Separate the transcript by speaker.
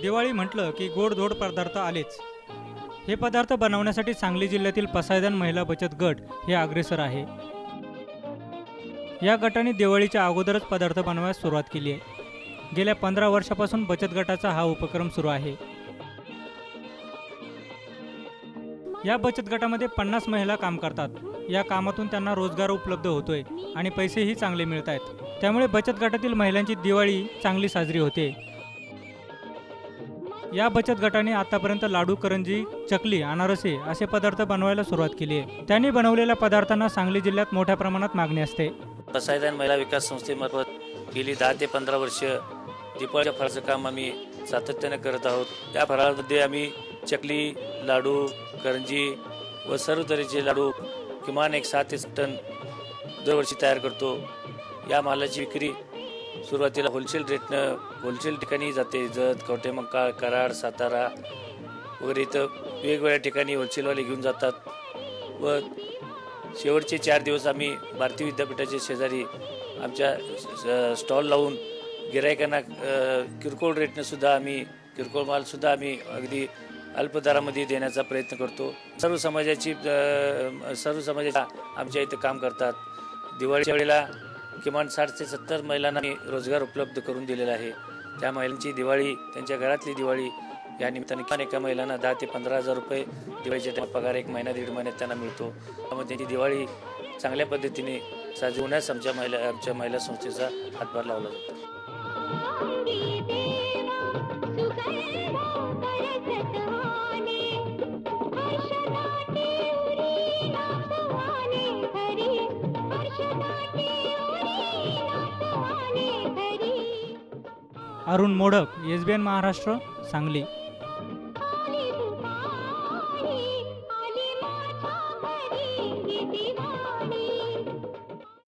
Speaker 1: दिवाळी म्हटलं की गोडधोड पदार्थ आलेच. हे पदार्थ बनवण्यासाठी सांगली जिल्ह्यातील पसायदान महिला बचत गट हे अग्रेसर आहे. या गटाने दिवाळीच्या अगोदरच पदार्थ बनवायला सुरुवात केली आहे. गेल्या पंधरा वर्षापासून बचत गटाचा हा उपक्रम सुरू आहे. या बचत गटामध्ये पन्नास महिला काम करतात. या कामातून त्यांना रोजगार उपलब्ध होतोय आणि पैसेही चांगले मिळत आहेत त्यामुळे बचत गटातील महिलांची दिवाळी चांगली साजरी होते. या बचत गटाने आतापर्यंत लाडू करंजी चकली अनारसे असे पदार्थ बनवायला सुरुवात केली आहे. त्यांनी बनवलेल्या पदार्थांना सांगली जिल्ह्यात मोठ्या प्रमाणात मागणी असते.
Speaker 2: पसायदान महिला विकास संस्थेमार्फत गेली दहा ते पंधरा वर्ष दीपावलीच्या फळाचं काम आम्ही सातत्याने करत आहोत. त्या फळामध्ये आम्ही चकली लाडू करंजी व सर्व तऱ्हेचे लाडू किमान एक सात ते टन दरवर्षी तयार करतो. या मालाची विक्री सुरुवातीला होलसेल रेटनं होलसेल ठिकाणी जाते. जत कवटेमक्का कराड सातारा वगैरे इथं वेगवेगळ्या ठिकाणी होलसेलवाले घेऊन जातात व शेवटचे चार दिवस आम्ही भारतीय विद्यापीठाच्या शेजारी आमच्या स्टॉल लावून गिरायकांना किरकोळ रेटनंसुद्धा आम्ही किरकोळ मालसुद्धा आम्ही अगदी अल्पदरामध्ये देण्याचा प्रयत्न करतो. सर्व समाजाची सर्व समाजाच्या आमच्या इथं काम करतात. दिवाळीच्या वेळेला किमान साठ ते सत्तर महिलांना रोजगार उपलब्ध करून दिलेला आहे. त्या महिलांची दिवाळी त्यांच्या घरातली दिवाळी या निमित्ताने किमान एका महिलांना दहा ते पंधरा हजार रुपये दिवाळीच्या पगार एक महिना दीड महिन्यात त्यांना मिळतो. त्यामुळे त्यांची दिवाळी चांगल्या पद्धतीने साजरी होण्यास आमच्या महिला आमच्या महिला संस्थेचा हातभार लावला जातो.
Speaker 1: Arun Modak S B N Maharashtra Sangli.